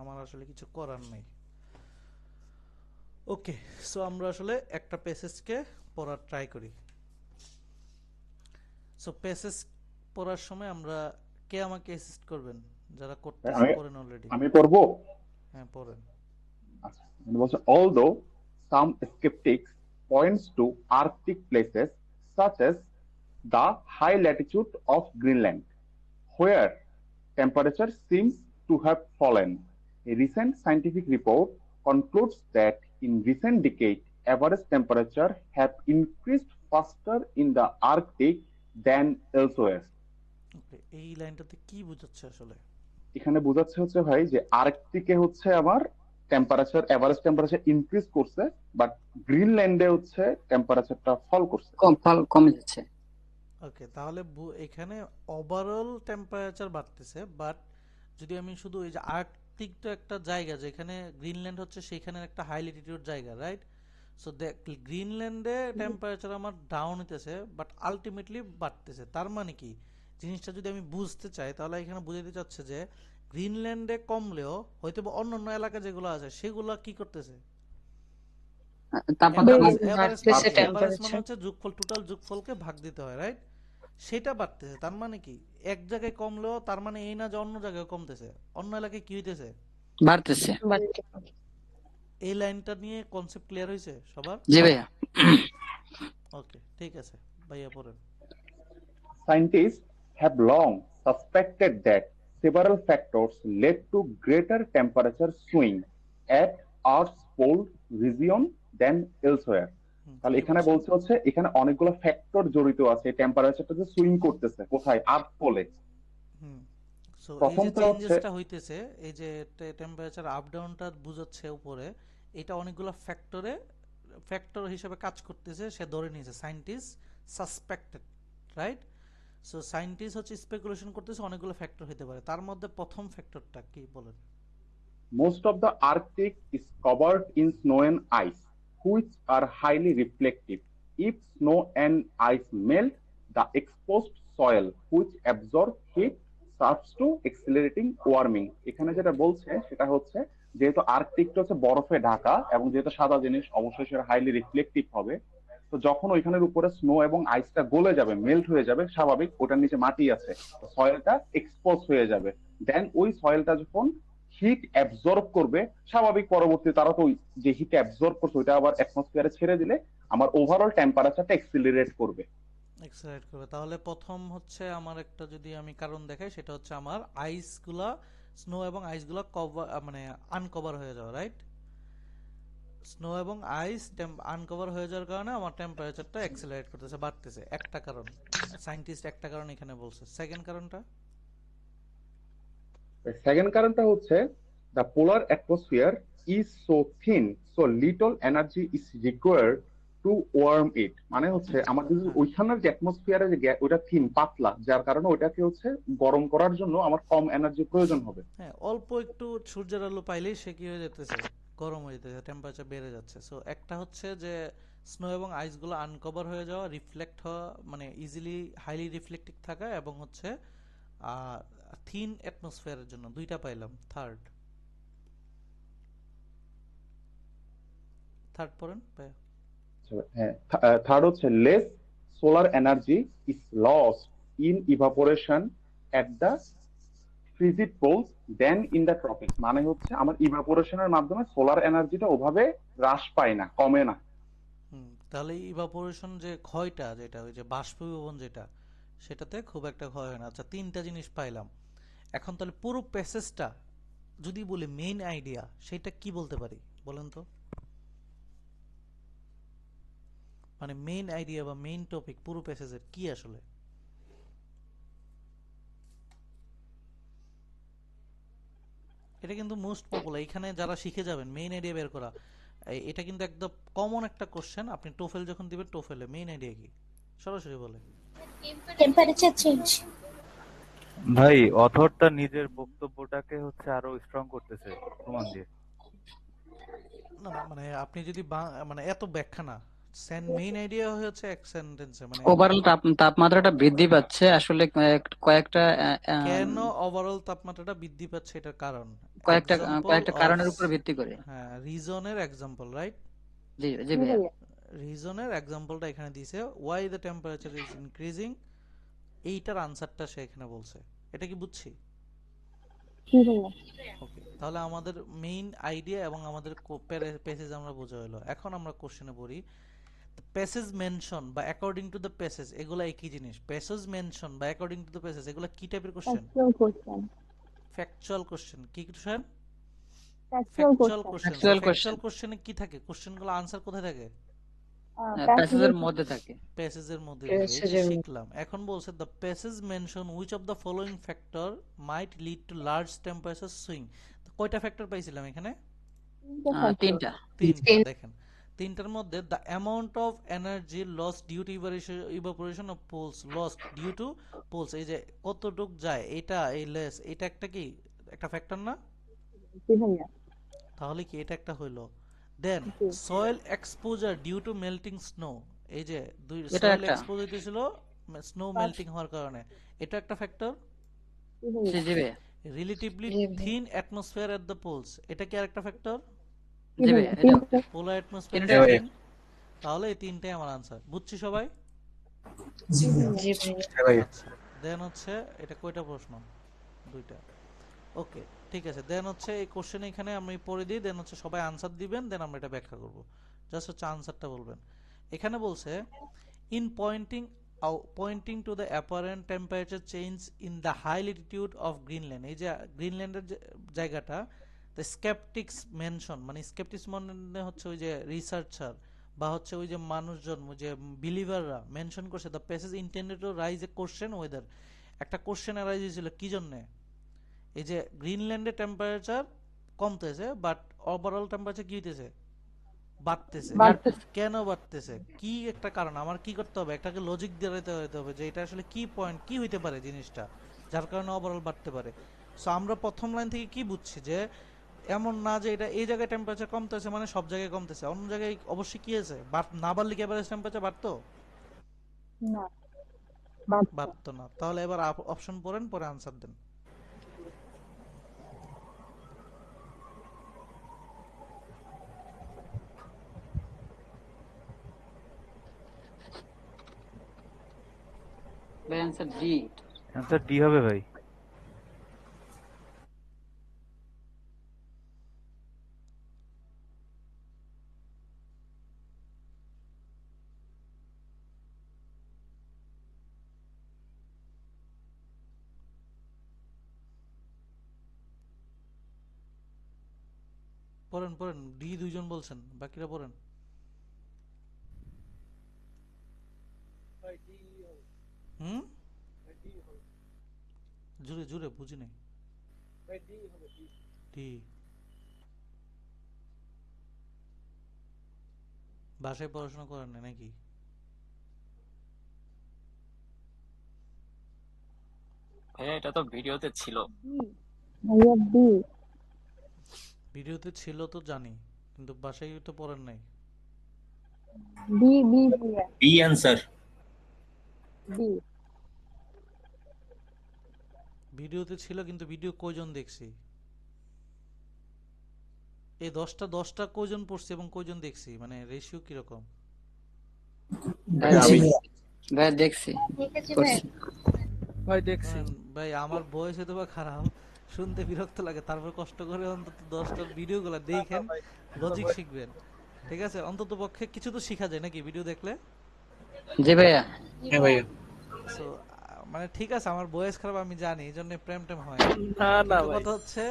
আমার আসলে কিছু করার নেই। ওকে সো আমরা আসলে একটা পেসেজকে পড়ার ট্রাই করি। সো পেসেজ পড়ার সময় আমরা কে আমাকে অ্যাসিস্ট করবেন? যারা করতে করেন অলরেডি আমি পড়ব? হ্যাঁ পড়েন। বলছে although some sceptics points to Arctic places such as the high latitude of Greenland where temperature seems to have fallen a recent scientific report concludes that in recent decade average temperature have increased faster in the arctic than elsewhere. Okay এই লাইনটাতে কি বোঝাচ্ছে আসলে? এখানে বোঝাচ্ছে হচ্ছে ভাই যে আর্কটিকে হচ্ছে আমার টেম্পারেচার এভারেজ টেম্পারেচার ইনক্রিজ করছে বাট গ্রিনল্যান্ডে হচ্ছে টেম্পারেচারটা ফল করছে। কম ফল কমে যাচ্ছে। ওকে তাহলে এখানে ওভারঅল টেম্পারেচার বাড়তেছে বাট যদি আমি শুধু এই যে আর্কটিক তো একটা জায়গা যেখানে গ্রিনল্যান্ড হচ্ছে সেখানে একটা হাই ল্যাটিটিউড জায়গা রাইট সো দেখ গ্রিনল্যান্ডে টেম্পারেচার আমার ডাউন হইতেছে বাট আলটিমেটলি বাড়তেছে। তার মানে কি? জিনিসটা যদি আমি বুঝতে চাই তাহলে এখানে বুঝাতে চাচ্ছে যে গ্রিনল্যান্ডে কমলেও হয়তো বা অন্য অন্য এলাকা যেগুলো আছে সেগুলো কি করতেছে। মানে হচ্ছে যোগফল টোটাল যোগফলকে ভাগ দিতে হয় রাইট সেটা বাড়তেছে তার মানে কি? এক জায়গায় কমলো তার মানে এই না যে অন্য জায়গায় কমতেছে। অন্য এলাকায় কি হইতেছে? বাড়তেছে। এই লাইনটা নিয়ে কনসেপ্ট ক্লিয়ার হয়েছে সবার? জি ভাইয়া। ওকে ঠিক আছে। ভাইয়া পড়েন। Scientist have long suspected that several factors led to greater temperature swing at earth's pole region than elsewhere তাহলে এখানে বলছে? হচ্ছে এখানে অনেকগুলো ফ্যাক্টর জড়িত আছে টেম্পারেচারটা যে সুইং করতেছে কোথায়? আর্থ পোলে। হুম। সো এই যে প্রথমটা হচ্ছে- চেঞ্জেসটা হইতেছে এই যে টেম্পারেচার আপ ডাউনটা বুঝাচ্ছে উপরে এটা অনেকগুলো ফ্যাক্টরে ফ্যাক্টর হিসেবে কাজ করতেছে সে ধরে নিয়েছে scientist suspected right so scientist হচ্ছে স্পেকুলেশন করতেছে অনেকগুলো ফ্যাক্টর হতে পারে। তার মধ্যে প্রথম ফ্যাক্টরটা কি বলেন? Most of the Arctic is covered in snow and ice, which are highly reflective. If snow and ice melt, the exposed soil, which absorb heat, starts to accelerating warming. এখানে যেটা বলছে সেটা হচ্ছে যেহেতু আর্কটিকটা হচ্ছে বরফে ঢাকা এবং যেহেতু সাদা জিনিস অবশ্যই সেটা হাইলি রিফ্লেক্টিভ হবে তো যখন ওইখানের উপরে স্নো এবং আইসটা গলে যাবে মেল্ট হয়ে যাবে স্বাভাবিক ওটার নিচে মাটি আছে সয়েলটা এক্সপোজ হয়ে যাবে দেন ওই সয়েলটা যখন হিট অ্যাবজর্ব করবে, স্বাভাবিক পরবর্তী তারা তো যে হিট অ্যাবজর্ব করছে, ওইটা আবার অ্যাটমসফিয়ারে ছেড়ে দিলে আমার ওভারঅল টেম্পারেচারটা এক্সিলারেট করবে। এক্সাইট করবে। তাহলে প্রথম হচ্ছে আমার একটা যদি আমি কারণ দেখাই, সেটা হচ্ছে আমার আইসগুলা স্নো এবং আইসগুলা কভার মানে আনকভার হয়ে যাওয়া রাইট স্নো এবং আইস আনকভার হয়ে যাওয়ার কারণে আমার টেম্পারেচারটা এক্সেলারেট করতেছে, বাড়তেছে। একটা কারণ। সায়েন্টিস্ট একটা কারণ এখানে বলছে। সেকেন্ড কারণটা? সেকেন্ড কারণটা হচ্ছে the polar atmosphere is so thin so little energy is required to warm it মানে হচ্ছে আমাদের ওইখানের যে অ্যাটমসফিয়ারে যে ওটা থিন পাতলা যার কারণে ওটাকে হচ্ছে গরম করার জন্য আমার কম এনার্জি প্রয়োজন হবে। হ্যাঁ অল্প একটু সূর্যের আলো পাইলেই সে কি হয়ে যেতেছে? গরম হয়ে যেতেছে টেম্পারেচার বেড়ে যাচ্ছে। সো একটা হচ্ছে যে স্নো এবং আইসগুলো আনকভার হয়ে যাওয়া রিফ্লেক্ট হওয়া মানে ইজিলি হাইলি রিফ্লেক্টিভ থাকা এবং হচ্ছে থিন অ্যাটমসফিয়ারের জন্য দুইটা পাইলাম থার্ড থার্ড পড়েন থার্ড হচ্ছে less solar energy is loss in evaporation at the frigid poles than in the tropic মানে হচ্ছে আমার ইভাপোরেশনের মাধ্যমে সোলার এনার্জিটা ওভাবে হ্রাস পায় না কমে না। তাহলে ইভাপোরেশন যে ক্ষয়টা যেটা ওই যে বাষ্পীভবন যেটা সেটাতে খুব একটা ক্ষয় হয় না। আচ্ছা তিনটা জিনিস পাইলাম। এখন তাহলে পুরো প্যাসেজটা যদি বলি মেইন আইডিয়া সেটা কি বলতে পারি? বলেন তো। মানে মেইন আইডিয়া বা মেইন টপিক পুরো প্যাসেজের কি আসলে? এটা কিন্তু মোস্ট পপুলার এখানে যারা শিখে যাবেন মেইন আইডিয়া বের করা এটা কিন্তু একদম কমন একটা কোশ্চেন আপনি টোফেল যখন দিবেন টোফেলে মেইন আইডিয়া কি? সরাসরি বলে টেম্পারেচার চেঞ্জ ভাই অথরটা নিজের বক্তব্যটাকে হচ্ছে আরও স্ট্রং করতেছে প্রমাণ দিয়ে। না মানে আপনি যদি মানে এত ব্যাখ্যা না মেইন আইডিয়া হচ্ছে এক সেন্টেন্সে মানে ওভারঅল তাপমাত্রাটা বৃদ্ধি পাচ্ছে আসলে কয়েকটা কেন ওভারঅল তাপমাত্রাটা বৃদ্ধি পাচ্ছে এটার কারণ? কয়েকটা কয়েকটা কারণের উপর ভিত্তি করে। হ্যাঁ রিজনের এক্সাম্পল রাইট জি জি ভাইয়া। রিজনের এক্সাম্পলটা এখানে দিয়েছে why the temperature is increasing এইটার আনসারটা সে এখানে বলছে। এটা কি বুঝছি? ওকে তাহলে আমাদের মেইন আইডিয়া এবং আমাদের প্যাসেজ আমরা বোঝা হলো। এখন আমরা কোশ্চেনে পড়ি প্যাসেজ মেনশন বা অ্যাকর্ডিং টু দ্য প্যাসেজ এগুলা একই জিনিস? প্যাসেজ মেনশন বা অ্যাকর্ডিং টু দ্য প্যাসেজ এগুলা কি টাইপের কোশ্চেন ফ্যাকচুয়াল কোশ্চেন কি কোশ্চেন ফ্যাকচুয়াল কোশ্চেন ফ্যাকচুয়াল. কোশ্চেনে কি থাকে? কোশ্চেনগুলো আনসার কোথায় থাকে? প্যাসেজের মধ্যে থাকে। প্যাসেজের মধ্যে। শিখলাম। এখন বলছে the passage mention which of the following factor might lead to large temperature swing কয়টা ফ্যাক্টর পাইছিলাম এখানে? তিনটা তিনটা। দেখেন। তিনটার মধ্যে the amount of energy loss due to evaporation of poles loss due to poles এই যে কতটুক যায় এটা এই লেস এটা একটা কি? একটা ফ্যাক্টর না? তাহলে কি এটা একটা হইল? Then soil exposure due to melting snow এই যে দুই সয়েল। এক্সপোজ হইতেছিল স্নো মেল্টিং হওয়ার কারণে। এটা একটা factor relatively thin atmosphere at the poles এটা কি আরেকটা ফ্যাক্টর পোলার অ্যাটমসফিয়ার তাহলে এই তিনটাই আমার আনসার বুঝছি সবাই? জি ভাইয়া আচ্ছা। দেন হচ্ছে এটা কয়টা প্রশ্ন? দুইটা। ওকে ঠিক আছে দেন হচ্ছে এই কোশ্চেন এখানে আমি পড়ে দিই দেন হচ্ছে সবাই আনসার দিবেন দেন আমরা এটা ব্যাখ্যা করব। জাস্ট হচ্ছে আনসারটা বলবেন। এখানে বলছে in pointing pointing to the apparent temperature change in the high latitude of Greenland এই যে গ্রিনল্যান্ডের জায়গাটা দ্য স্কেপটিক্স মেনশন মানে স্কেপটিক্স মানে হচ্ছে ওই যে রিসার্চার বা হচ্ছে ওই যে মানুষজন, ওই যে বিলিভাররা মেনশন করছে the passage intended to raise a question whether একটা কোশ্চেন রাইজ হয়েছিল, কি জন্যে? এই যে গ্রিনল্যান্ডে টেম্পারেচার কমতেছে বাট ওভারঅল টেম্পারেচার কি হইতেছে? বাড়তেছে। কেন বাড়তেছে? কি একটা কারণ? আমার কি করতে হবে? একটাকে লজিক দিয়ে দিতে হইতে হবে যে এটা আসলে কি পয়েন্ট কি হইতে পারে জিনিসটা যার কারণে ওভারঅল বাড়তে পারে। সো আমরা প্রথম লাইন থেকে কি বুঝছি যে এমন না যে এটা এই জায়গায় টেম্পারেচার কমতেছে মানে সব জায়গায় কমতেছে অন্য জায়গায় অবশ্যই কি আছে বাড়- না বাড়লে কি এভারেজ টেম্পারেচার বাড়তো? না বাড়তো না। তাহলে এবার অপশন পড়েন পরে আনসার দেন। ভাই আনসার ডি অ্যান্সার ডি হবে ভাই। পড়েন পড়েন। ডি দুইজন বলছেন বাকিরা পড়েন। হুম? জুড়ে জুড়ে বুঝি নাই। ডি বাসায় পড়াশোনা করেন না নাকি? ভাইয়া এটা তো ভিডিওতে ছিল। ভিডিওতে ছিল তো জানি কিন্তু বাসায় তো পড়েন নাই। B B B answer B ভিডিওতে ছিল কিন্তু ভিডিও কয়জন দেখছি? এই দশটা দশটা কয়জন পড়ছি এবং কয়জন দেখছি? মানে রেশিও কীরকম? ভাই ভাই দেখছি। ভাই। দেখছি। ভাই আমার বয়স হয়তো বা খারাপ। শুনতে বিরক্ত লাগে। তারপর কষ্ট করে অন্তত দশটা ভিডিও গুলা দেখেন লজিক শিখবেন। ঠিক আছে? অন্তত পক্ষে কিছু তো শিখা যায় নাকি ভিডিও দেখলে? জি ভাইয়া। হ্যাঁ ভাইয়া। সো মানে ঠিক আছে আমার বয়স খারাপ আমি জানি এই জন্য প্রেম টেম হয় না না ভাই। কথা হচ্ছে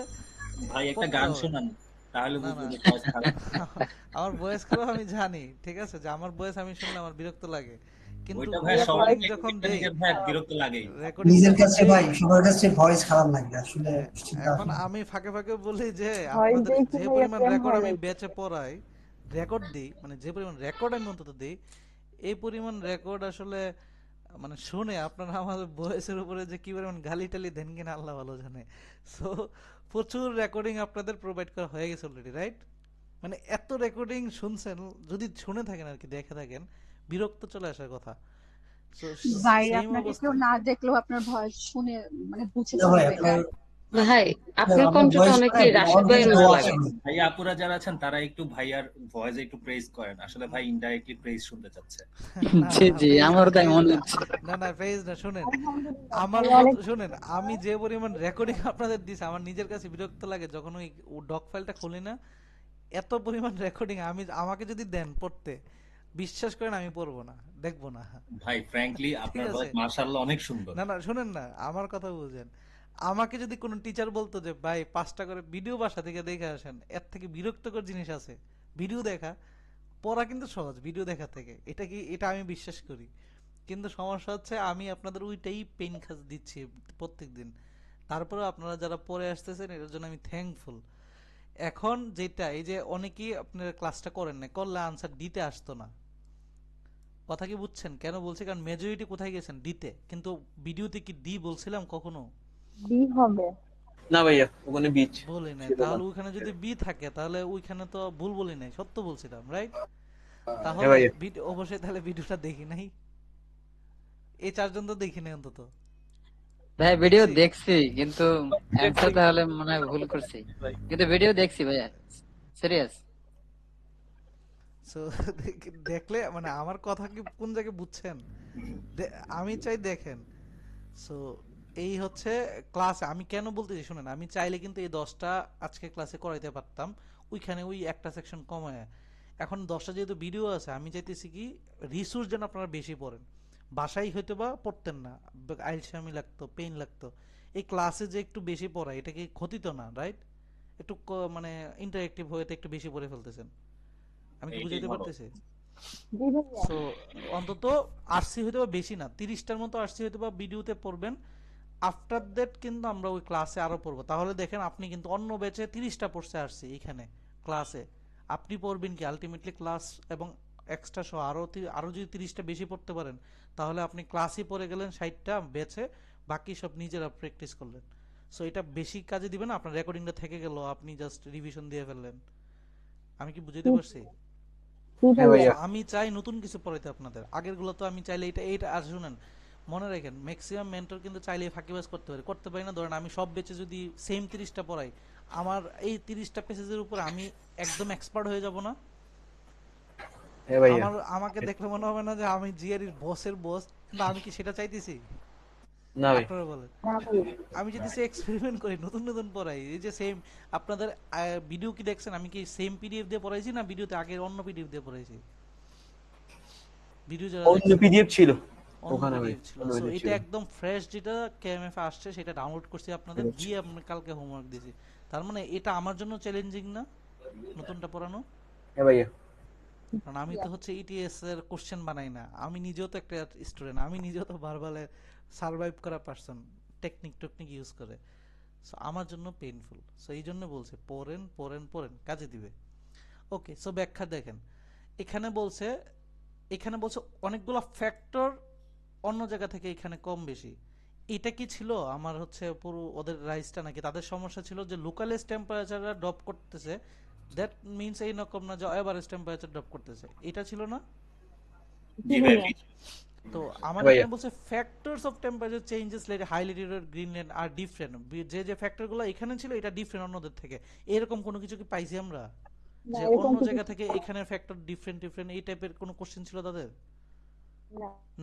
ভাই একটা গান শোনান তাহলে। আমার বয়স খারাপ আমি জানি ঠিক আছে? যে আমার বয়স আমি শুনলে আমার বিরক্ত লাগে। কিন্তু ওইটা ভাই সবাই যখন দেই ভাই বিরক্ত লাগে। নিজের কাছে ভাই সবার কাছে ভয়েস খারাপ লাগে আসলে এখন আমি ফাঁকে ফাঁকে বলি যে আপনাদের যে পরিমাণ প্রেম রেকর্ড আমি নাকি? পড়াই রেকর্ড দিই মানে যে পরিমাণ রেকর্ড আমি অন্তত দিই এই পরিমাণ রেকর্ড আসলে মানে শুনে আপনারা আমাদের বয়সের উপরে যে কি পরিমাণ গালি টালি দেন কিনা আল্লাহ ভালো জানে। সো প্রচুর রেকর্ডিং আপনাদের প্রোভাইড করা হয়ে গেছে অলরেডি রাইট মানে এত রেকর্ডিং শুনছেন যদি শুনে থাকেন আর কি দেখে থাকেন বিরক্ত চলে আসার কথা। ভাই আপনাকে কেউ না দেখলেও আপনার ভয়েস শুনে মানে বুঝে যাবে আপনার ভাই আপনার কণ্ঠটা টা রাশিদ ভাইয়ের মতো লাগে ভাই আপুরা যারা আছেন তারা একটু ভাইয়ার ভয়েস একটু প্রেজ করেন। আসলে ভাই ইনডাইরেক্টলি প্রেজ শুনতে চাচ্ছে। জি জি তাই মনে হচ্ছে। না না ফেজ না শুনেন। আমার অনেক শুনেন আমি যে পরিমাণ রেকর্ডিং আপনাদের দিছি আমার নিজের কাছে বিরক্ত লাগে যখন ওই ডক ফাইলটা খুলি না এত পরিমাণ রেকর্ডিং আমি আমাকে যদি দেন পড়তে বিশ্বাস করেন আমি পড়ব না দেখব না। ভাই ফ্র্যাঙ্কলি আপনার আছে। ভয়েস মাশাআল্লাহ অনেক সুন্দর। না না শুনেন না আমার কথা বুঝেন। আমাকে যদি কোনো টিচার বলতো যে, ভাই, পাঁচটা করে ভিডিও বাসা থেকে দেখে আসেন, এর থেকে বিরক্তকর জিনিস আছে ভিডিও দেখা। পড়া কিন্তু সহজ ভিডিও দেখা থেকে। এটা কি, এটা আমি বিশ্বাস করি। কিন্তু সমস্যা হচ্ছে, আমি আপনাদের ওইটাই পেন খাস দিচ্ছি প্রত্যেক দিন তারপরে আপনারা যারা পড়ে আসতেছেন, এটার জন্য আমি থ্যাঙ্কফুল এখন যেটা, এই যে অনেকেই আপনার ক্লাসটা করেন না করলে আনসার দিতে আসতো না। কথা কি বুঝছেন? কেন বলছি? কারণ মেজরিটি কোথায় গেছেন? দিতে কিন্তু ভিডিওতে কি দি বলছিলাম কখনো? বি হবে। না ভাইয়া ওখানে বিচ বলি নাই তাহলে ওইখানে যদি বি থাকে তাহলে ওইখানে তো ভুল বলি নাই সত্য বলছিলাম রাইট হ্যাঁ তাহলে ভিডিও অবশ্যই তাহলে ভিডিওটা দেখি নাই। এই চারজন তো দেখি নাই অন্তত। ভাই ভিডিও দেখছি। দেখছি কিন্তু অ্যান্সার তাহলে মনে হয় ভুল করছি। কিন্তু ভিডিও দেখছি ভাইয়া সিরিয়াস সো দেখলে মানে আমার কথা কি কোন জায়গায় বুঝছেন? আমি চাই দেখেন। সো এই হচ্ছে ক্লাসে আমি কেন বলতেছি শুনেন আমি চাইলে কিন্তু এই দশটা আজকে ক্লাসে করাইতে পারতাম। ওইখানে ওই একটা সেকশন কমায়। এখন দশটা যেহেতু ভিডিও আছে আমি চাইতেছি কি রিসোর্স যেন আপনারা বেশি পড়েন। বাসায় হয়তো বা পড়তেন না আইলসামি লাগতো পেইন লাগতো। এই ক্লাসে যে একটু বেশি পড়া এটা কি ক্ষতি তো না রাইট একটু মানে ইন্টারেক্টিভ হয়ে তো একটু বেশি পড়ে ফেলতেছেন। আমি কি বুঝাইতে পারতেছি? জি ভাইয়া সো অন্তত আরসি হয়তো বা বেশি না তিরিশটার মতো আরসি হয়তো বা ভিডিওতে পড়বেন। আফটার দ্যাট কিন্তু আমরা ওই ক্লাসে আরও পড়ব। তাহলে দেখেন আপনি কিন্তু অন্য ব্যাচে তিরিশটা পড়ছে আরসি এখানে ক্লাসে আপনি পড়বেন কি আলটিমেটলি ক্লাস এবং এক্সট্রা সহ আরও তি- আরও যদি তিরিশটা বেশি পড়তে পারেন তাহলে আপনি ক্লাসই পড়ে গেলেন ষাটটা বেচে বাকি সব নিজেরা প্র্যাকটিস করলেন। সো এটা বেশি কাজে দিবেন আপনার রেকর্ডিংটা থেকে গেল আপনি জাস্ট রিভিশন দিয়ে ফেললেন। আমি কি বুঝাইতে পারছি? হ্যাঁ ভাইয়া। ভাইয়া আমি চাই নতুন কিছু পড়াইতে আপনাদের। আগেরগুলো তো আমি চাইলে এটা এইটা আর শুনেন মনে রাখেন ম্যাক্সিমাম মেন্টর কিন্তু চাইলে ফাঁকিবাজ করতে পারে। করতে পারি না ধরেন আমি সব বেচে যদি সেম তিরিশটা পড়াই আমার এই তিরিশটা পেসেজের উপর আমি একদম এক্সপার্ট হয়ে যাব না? হ্যাঁ আমার আমাকে দেখলে মনে হবে না যে আমি জিআরির বসের বস কিন্তু আমি কি সেটা চাইতেছি? না ভাই। না আমি যদি সে এক্সপেরিমেন্ট করি নতুন নতুন পড়াই এই যে সেম আপনাদের ভিডিও কি দেখছেন? আমি কি সেম পিডিএফ দিয়ে পড়াইছি না ভিডিওতে আগের অন্য পিডিএফ দিয়ে পড়াইছি? ভিডিও যারা অন্য পিডিএফ ছিল। ওখানে এটা একদম ফ্রেশ যেটা কেএমএফ আসছে সেটা ডাউনলোড করছি আপনাদের। দিয়ে আমি কালকে হোমওয়ার্ক দিয়েছি। তার মানে এটা আমার জন্য চ্যালেঞ্জিং না? নতুনটা পড়ানো? হ্যাঁ ভাইয়া। কারণ আমি তো হচ্ছে ইটিএস এর কোশ্চেন বানাই না। আমি নিজেও তো একটা স্টুডেন্ট আমি নিজেও তো সার্ভাইভ করা পারসন টেকনিক টেকনিক ইউজ করে। সো আমার জন্য পেইনফুল সো এই জন্য বলছে পড়েন পড়েন পড়েন কাজে দিবে। ওকে সো ব্যাখ্যা দেখেন। এখানে বলছে এখানে বলছে অনেকগুলো ফ্যাক্টর অন্য জায়গা থেকে এখানে কম বেশি। এটা কি ছিল? আমার হচ্ছে পুরো ওদের রাইসটা নাকি? তাদের সমস্যা ছিল যে লোকালেস টেম্পারেচারটা ড্রপ করতেছে। দ্যাট মিনস এই রকম না যে এভারেজ টেম্পারেচার ড্রপ করতেছে। এটা ছিল না? তো আমার এখানে বলছে factors of temperature changes let highlighted Greenland R different যে যে ফ্যাক্টরগুলো এখানে ছিল এটা ডিফারেন্ট অন্যদের থেকে। এরকম কোনো কিছু কি পাইছি আমরা? যে অন্য জায়গা থেকে এখানে ফ্যাক্টর ডিফারেন্ট ডিফারেন্ট এই টাইপের কোনো কোশ্চেন ছিল তাদের? না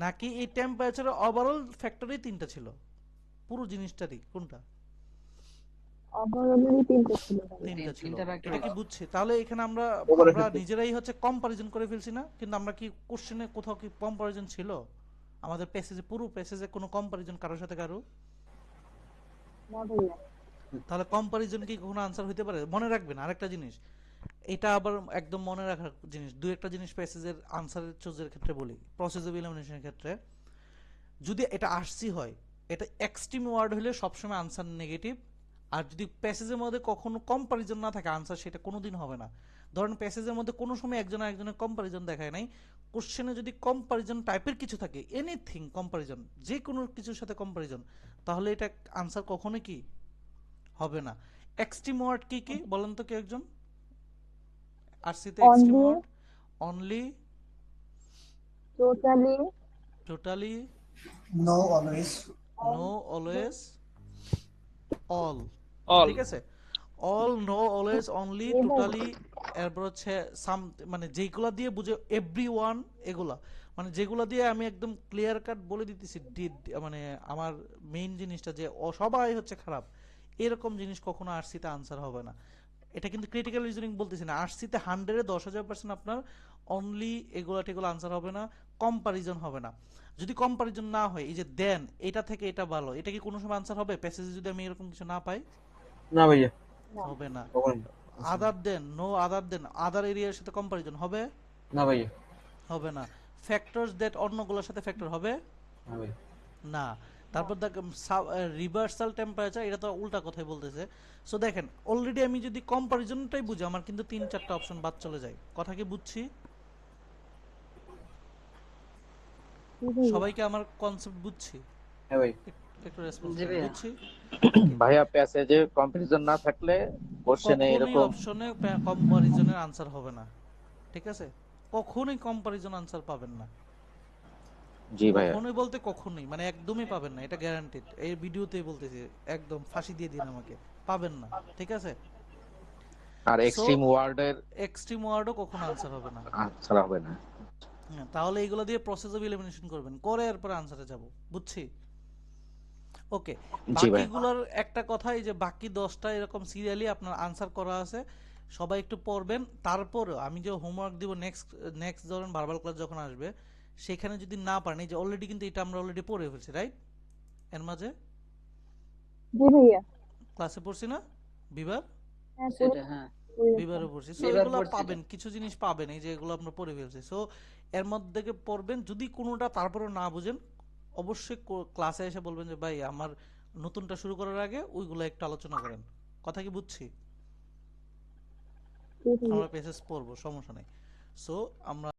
নাকি এই টেম্পারেচারের ওভারঅল ফ্যাক্টরই তিনটা ছিল? পুরো জিনিসটারই কোনটা? ওভারঅলই তিনটে ছিল তিনটা ছিল। এটা কি বুঝছি? তাহলে এখানে আমরা আমরা নিজেরাই হচ্ছে কম্পারিজন করে ফেলছি না? কিন্তু আমরা কি কোশ্চেনে কোথাও কি কম্পারিজন ছিল? আমাদের প্যাসেজে পুরো প্যাসেজে কোনো কম্পারিজন কারোর সাথে কারও? তাহলে কম্পারিজন কি কোনো আনসার হতে পারে? মনে রাখবেন আরেকটা জিনিস। এটা আবার একদম মনে রাখার জিনিস। দুই একটা জিনিস প্যাসেজের আনসারের চুজের ক্ষেত্রে বলি প্রসেস অফ এলিমিনেশনের ক্ষেত্রে। যদি এটা আরসি হয়, এটা এক্সট্রিম ওয়ার্ড হলে সবসময় আনসার নেগেটিভ আর যদি প্যাসেজের মধ্যে কখনো কম্পারিজন না থাকে আনসার সেটা কোনোদিন হবে না। ধরেন প্যাসেজের মধ্যে কোনো সময় একজন আরেকজনের কম্পারিজন দেখায় নাই। কোশ্চেনে যদি কম্পারিজন টাইপের কিছু থাকে এনিথিং কম্পারিজন যে কোনো কিছুর সাথে কম্পারিজন তাহলে এটা আনসার কখনো কি? হবে না। এক্সট্রিম ওয়ার্ড কি কি? বলেন তো কেউ একজন। আরসিতে extreme word only totally totally no always no always all ঠিক আছে? All no always only totally এরপর হচ্ছে সাম মানে যেগুলা দিয়ে বুঝে এভরি ওয়ান এগুলা। মানে যেগুলা দিয়ে আমি একদম ক্লিয়ার কাট বলে দিতেছি ডি- মানে আমার মেইন জিনিসটা যে সবাই হচ্ছে খারাপ। এরকম জিনিস কখনো আরসিতে আনসার হবে না। এটা কিন্তু ক্রিটিক্যাল রিজনিং বলতেছি না। আরসিতে হান্ড্রেডে দশ হাজার পার্সেন্ট আপনার অনলি এগুলা টেগুলো আনসার হবে না কম্পারিজন হবে না। যদি কম্পারিজন না হয় এই যে দেন এটা থেকে এটা ভালো এটা কি কোনো সময় আনসার হবে? প্যাসেজে যদি আমি এরকম কিছু না পাই? না ভাইয়া। হবে না। আদার দেন নো আদার দেন আদার এরিয়ার সাথে কম্পারিজন হবে? না ভাইয়া। হবে না। ফ্যাক্টরস দ্যাট অন্যগুলোর সাথে ফ্যাক্টর হবে? না ভাইয়া। না। তারপর দেখ রিভার্সাল টেম্পারেচার এটা তো উল্টা কথাই বলতেছে। সো দেখেন অলরেডি আমি যদি কম্পারিজনটাই বুঝি আমার কিন্তু তিন চারটা অপশন বাদ চলে যায়। কথা কি বুঝছি? সবাইকে আমার কনসেপ্ট বুঝছি? হ্যাঁ ভাই। একটু রেসপন্স। বুঝছি? ভাইয়া প্যাসেজে কম্পারিজন না থাকলে কোশ্চেনে কখনোই এরকম অপশনে কম্পারিজনের আনসার হবে না। ঠিক আছে? কখনোই কম্পারিজন আনসার পাবেন না। জি ভাইয়া। কখনোই বলতে কখনোই মানে একদমই পাবেন না এটা গ্যারান্টিড এই ভিডিওতেই বলতেছি একদম ফাঁসি দিয়ে দিন আমাকে পাবেন না ঠিক আছে? আর এক্সট্রিম ওয়ার্ডের এক্সট্রিম ওয়ার্ডও কখনো আনসার হবে না। আনসার হবে না। হ্যাঁ, তাহলে এইগুলো দিয়ে প্রসেস অফ এলিমিনেশন করবেন করে এরপরে আনসারে যাব বুঝছি? ওকে বাকিগুলোর একটা কথা এই যে বাকি দশটা এরকম সিরিয়ালি আপনার আনসার করা আছে সবাই একটু পড়বেন তারপর আমি যে হোমওয়ার্ক দিব নেক্সট নেক্সট ধরেন ভার্বাল ক্লাস যখন আসবে সেখানে যদি না পারেন এই যে অলরেডি কিন্তু এটা আমরা অলরেডি পড়ে ফেলছি রাইট এর মাঝে? জি ভাইয়া। ক্লাসে পড়ছি না? বিবার? হ্যাঁ সেটা হ্যাঁ। বিবারে পড়ছি। সো এগুলো পাবেন কিছু জিনিস পাবেন এই যে এগুলো আমরা পড়ে ফেলছি। সো এর মধ্যে থেকে পড়বেন যদি কোনোটা তারপরে না বুঝেন অবশ্যই ক্লাসে এসে বলবেন যে ভাই আমার নতুনটা শুরু করার আগে ওইগুলো একটু আলোচনা করেন। কথা কি বুঝছি? আমরা পেসেস পড়ব সমস্যা নেই। সো আমরা